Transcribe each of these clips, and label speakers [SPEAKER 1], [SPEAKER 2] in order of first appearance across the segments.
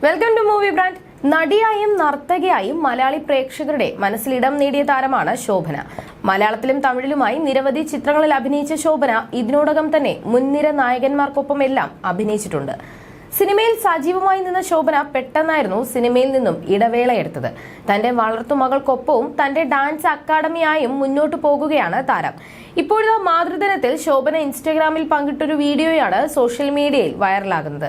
[SPEAKER 1] Welcome to movie brand നടിയായും നർത്തകയായും മലയാളി പ്രേക്ഷകരുടെ മനസ്സിലിടം നേടിയ താരമാണ് ശോഭന. മലയാളത്തിലും തമിഴിലുമായി നിരവധി ചിത്രങ്ങളിൽ അഭിനയിച്ച ശോഭന ഇതിനോടകം തന്നെ മുൻനിര നായകന്മാർക്കൊപ്പം എല്ലാം അഭിനയിച്ചിട്ടുണ്ട്. സിനിമയിൽ സജീവമായി നിന്ന ശോഭന പെട്ടെന്നായിരുന്നു സിനിമയിൽ നിന്നും ഇടവേള എടുത്തത് തന്റെ വളർത്തുമകൾക്കൊപ്പവും തന്റെ ഡാൻസ് അക്കാദമിയായും മുന്നോട്ട് പോകുകയാണ് താരം. ഇപ്പോഴത്തെ മാതൃദിനത്തിൽ ശോഭന ഇൻസ്റ്റഗ്രാമിൽ പങ്കിട്ടൊരു വീഡിയോയാണ് സോഷ്യൽ മീഡിയയിൽ വൈറലാകുന്നത്.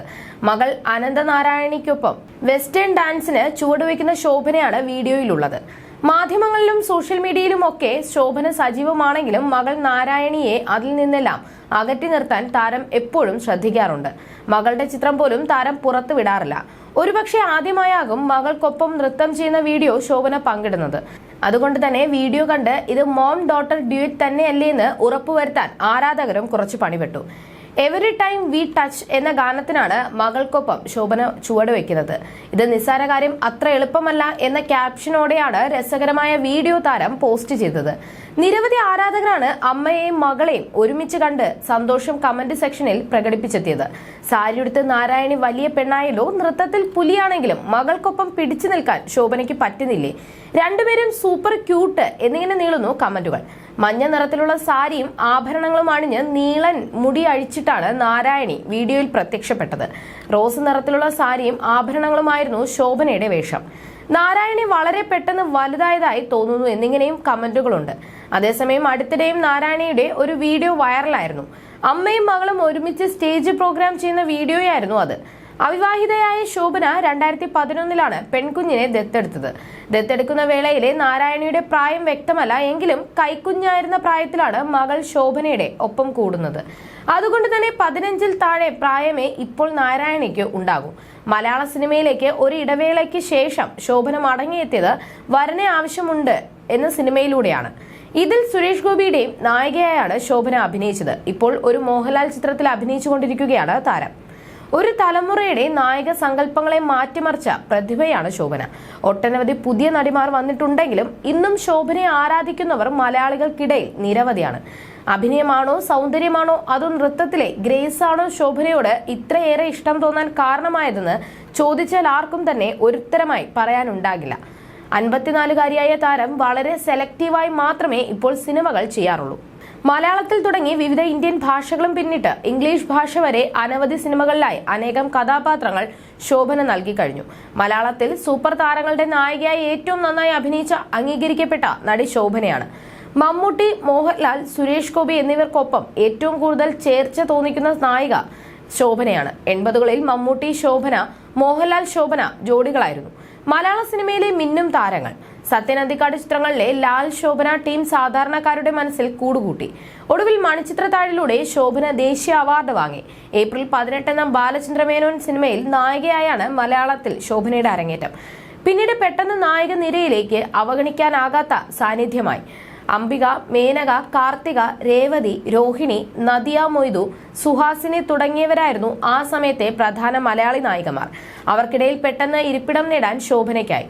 [SPEAKER 1] മകൾ അനന്തനാരായണിക്കൊപ്പം വെസ്റ്റേൺ ഡാൻസിന് ചുവടുവെക്കുന്ന ശോഭനയാണ് വീഡിയോയിലുള്ളത്. മാധ്യമങ്ങളിലും സോഷ്യൽ മീഡിയയിലുമൊക്കെ ശോഭന സജീവമാണെങ്കിലും മകൾ നാരായണിയെ അതിൽ നിന്നെല്ലാം അകറ്റി നിർത്താൻ താരം എപ്പോഴും ശ്രദ്ധിക്കാറുണ്ട്. മകളുടെ ചിത്രം പോലും താരം പുറത്തു വിടാറില്ല. ഒരുപക്ഷെ ആദ്യമായാകും മകൾക്കൊപ്പം നൃത്തം ചെയ്യുന്ന വീഡിയോ ശോഭന പങ്കിടുന്നത്. അതുകൊണ്ട് തന്നെ വീഡിയോ കണ്ട് ഇത് മോം ഡോട്ടർ ഡ്യൂറ്റ് തന്നെയല്ലേ എന്ന് ഉറപ്പുവരുത്താൻ ആരാധകരും കുറച്ച് പണിപ്പെട്ടു. എവറി ടൈം വി ടച്ച് എന്ന ഗാനത്തിനാണ് മകൾക്കൊപ്പം ശോഭന ചുവടുവെക്കുന്നത് ഇത് നിസ്സാര കാര്യം അത്ര എളുപ്പമല്ല എന്ന ക്യാപ്ഷനോടെയാണ് രസകരമായ വീഡിയോ താരം പോസ്റ്റ് ചെയ്തത്. നിരവധി ആരാധകരാണ് അമ്മയെയും മകളെയും ഒരുമിച്ച് കണ്ട് സന്തോഷം കമന്റ് സെക്ഷനിൽ പ്രകടിപ്പിച്ചെത്തിയത്. സാരിയുടുത്ത് നാരായണി വലിയ പെണ്ണായല്ലോ നൃത്തത്തിൽ പുലിയാണെങ്കിലും മകൾക്കൊപ്പം പിടിച്ചു നിൽക്കാൻ ശോഭനയ്ക്ക് പറ്റുന്നില്ലേ? രണ്ടുപേരും സൂപ്പർ ക്യൂട്ട് എന്നിങ്ങനെ നീളുന്നു കമന്റുകൾ മഞ്ഞ നിറത്തിലുള്ള സാരിയും ആഭരണങ്ങളും അണിഞ്ഞ് നീളൻ മുടി അഴിച്ചിട്ടാണ് നാരായണി വീഡിയോയിൽ പ്രത്യക്ഷപ്പെട്ടത്. റോസ് നിറത്തിലുള്ള സാരിയും ആഭരണങ്ങളുമായിരുന്നു ശോഭനയുടെ വേഷം. നാരായണി വളരെ പെട്ടെന്ന് വലുതായതായി തോന്നുന്നു എന്നിങ്ങനെയും കമന്റുകളുണ്ട്. അതേസമയം അടുത്തിടെയും നാരായണിയുടെ ഒരു വീഡിയോ വൈറലായിരുന്നു. അമ്മയും മകളും ഒരുമിച്ച് സ്റ്റേജ് പ്രോഗ്രാം ചെയ്യുന്ന വീഡിയോയായിരുന്നു അത്. അവിവാഹിതയായ ശോഭന രണ്ടായിരത്തി പതിനൊന്നിലാണ് പെൺകുഞ്ഞിനെ ദത്തെടുത്തത്. ദത്തെടുക്കുന്ന വേളയിലെ നാരായണിയുടെ പ്രായം വ്യക്തമല്ല എങ്കിലും കൈക്കുഞ്ഞായിരുന്ന പ്രായത്തിലാണ് മകൾ ശോഭനയുടെ ഒപ്പം കൂടുന്നത്. അതുകൊണ്ട് തന്നെ പതിനഞ്ചിൽ താഴെ പ്രായമേ ഇപ്പോൾ നാരായണിക്ക് ഉണ്ടാകും. മലയാള സിനിമയിലേക്ക് ഒരു ഇടവേളയ്ക്ക് ശേഷം ശോഭന മടങ്ങിയെത്തിയത് വരനെ ആവശ്യമുണ്ട് എന്ന സിനിമയിലൂടെയാണ്. ഇതിൽ സുരേഷ് ഗോപിയുടെയും നായികയായാണ് ശോഭന അഭിനയിച്ചത്. ഇപ്പോൾ ഒരു മോഹൻലാൽ ചിത്രത്തിൽ അഭിനയിച്ചുകൊണ്ടിരിക്കുകയാണ് താരം. ഒരു തലമുറയുടെ നായക സങ്കല്പങ്ങളെ മാറ്റിമറിച്ച പ്രതിഭയാണ് ശോഭന. ഒട്ടനവധി പുതിയ നടിമാർ വന്നിട്ടുണ്ടെങ്കിലും ഇന്നും ശോഭനയെ ആരാധിക്കുന്നവർ മലയാളികൾക്കിടയിൽ നിരവധിയാണ്. അഭിനയമാണോ സൗന്ദര്യമാണോ അതോ നൃത്തത്തിലെ ഗ്രേസ് ആണോ ശോഭനയോട് ഇത്രയേറെ ഇഷ്ടം തോന്നാൻ കാരണമായതെന്ന് ചോദിച്ചാൽ ആർക്കും തന്നെ ഒരുത്തരമായി പറയാനുണ്ടാകില്ല. അൻപത്തിനാലുകാരിയായ താരം വളരെ സെലക്റ്റീവായി മാത്രമേ ഇപ്പോൾ സിനിമകൾ ചെയ്യാറുള്ളൂ. മലയാളത്തിൽ തുടങ്ങി വിവിധ ഇന്ത്യൻ ഭാഷകളും പിന്നിട്ട് ഇംഗ്ലീഷ് ഭാഷ വരെ അനവധി സിനിമകളിലായി അനേകം കഥാപാത്രങ്ങൾ ശോഭന നൽകി കഴിഞ്ഞു. മലയാളത്തിൽ സൂപ്പർ താരങ്ങളുടെ നായികയായി ഏറ്റവും നന്നായി അഭിനയിച്ച അംഗീകരിക്കപ്പെട്ട നടി ശോഭനയാണ്. മമ്മൂട്ടി മോഹൻലാൽ സുരേഷ് ഗോപി എന്നിവർക്കൊപ്പം ഏറ്റവും കൂടുതൽ ചേർച്ച തോന്നിക്കുന്ന നായിക ശോഭനയാണ്. എൺപതുകളിൽ മമ്മൂട്ടി ശോഭന മോഹൻലാൽ ശോഭന ജോഡികളായിരുന്നു. മലയാള സിനിമയിലെ മിന്നും താരങ്ങൾ. സത്യനന്ദിക്കാട് ചിത്രങ്ങളിലെ ലാൽ ശോഭന ടീം സാധാരണക്കാരുടെ മനസ്സിൽ കൂടുകൂട്ടി. ഒടുവിൽ മണിച്ചിത്രത്താഴിലൂടെ ശോഭന ദേശീയ അവാർഡ് വാങ്ങി. ഏപ്രിൽ പതിനെട്ടെന്ന ബാലചന്ദ്രമേനോൻ സിനിമയിൽ നായികയായാണ് മലയാളത്തിൽ ശോഭനയുടെ അരങ്ങേറ്റം. പിന്നീട് പെട്ടെന്ന് നായക നിരയിലേക്ക് അവഗണിക്കാനാകാത്ത സാന്നിധ്യമായി. അംബിക മേനക കാർത്തിക രേവതി രോഹിണി നദിയ മൊയ്തു സുഹാസിനി തുടങ്ങിയവരായിരുന്നു ആ സമയത്തെ പ്രധാന മലയാളി നായികമാർ. അവർക്കിടയിൽ പെട്ടെന്ന് ഇരിപ്പിടം നേടാൻ ശോഭനയ്ക്കായി.